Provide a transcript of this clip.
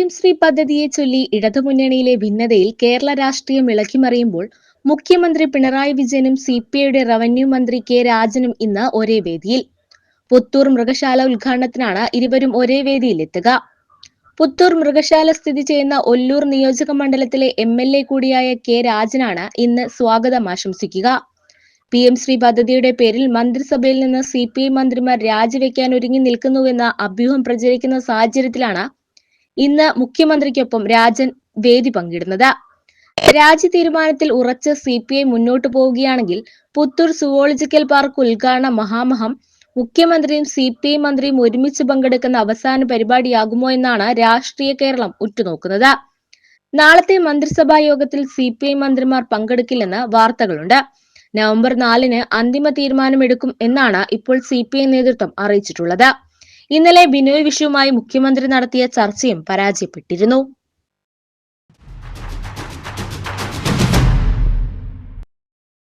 M Shri പദ്ധതിയെ ചൊല്ലി ഇടതുമുന്നണിയിലെ ഭിന്നതയിൽ കേരള രാഷ്ട്രീയം ഇളക്കിമറിയുമ്പോൾ മുഖ്യമന്ത്രി പിണറായി വിജയനും സി പി ഐയുടെ റവന്യൂ മന്ത്രി കെ രാജനും ഇന്ന് ഒരേ വേദിയിൽ. പുത്തൂർ മൃഗശാല ഉദ്ഘാടനത്തിനാണ് ഇരുവരും ഒരേ വേദിയിലെത്തുക. പുത്തൂർ മൃഗശാല സ്ഥിതി ചെയ്യുന്ന ഒല്ലൂർ നിയോജക മണ്ഡലത്തിലെ എം എൽ എ കൂടിയായ കെ രാജനാണ് ഇന്ന് സ്വാഗതം ആശംസിക്കുക. പി എം ശ്രീ പദ്ധതിയുടെ പേരിൽ മന്ത്രിസഭയിൽ നിന്ന് സി പി ഐ മന്ത്രിമാർ രാജിവെക്കാൻ ഒരുങ്ങി നിൽക്കുന്നുവെന്ന അഭ്യൂഹം പ്രചരിക്കുന്ന സാഹചര്യത്തിലാണ് ഇന്ന് മുഖ്യമന്ത്രിക്കൊപ്പം രാജൻ വേദി പങ്കിടുന്നത്. രാജി തീരുമാനത്തിൽ ഉറച്ച് സി പി ഐ മുന്നോട്ടു പോവുകയാണെങ്കിൽ പുത്തൂർ സുവോളജിക്കൽ പാർക്ക് ഉദ്ഘാടന മഹാമഹം മുഖ്യമന്ത്രിയും സി പി ഐ മന്ത്രിയും ഒരുമിച്ച് പങ്കെടുക്കുന്ന അവസാന പരിപാടിയാകുമോ എന്നാണ് രാഷ്ട്രീയ കേരളം ഉറ്റുനോക്കുന്നത്. നാളത്തെ മന്ത്രിസഭാ യോഗത്തിൽ സി പി ഐ മന്ത്രിമാർ പങ്കെടുക്കില്ലെന്ന് വാർത്തകളുണ്ട്. നവംബർ നാലിന് അന്തിമ തീരുമാനമെടുക്കും എന്നാണ് ഇപ്പോൾ സി പി ഐ നേതൃത്വം അറിയിച്ചിട്ടുള്ളത്. ഇന്നലെ ബിനോയ് വിഷയവുമായി മുഖ്യമന്ത്രി നടത്തിയ ചർച്ചയും പരാജയപ്പെട്ടിരുന്നു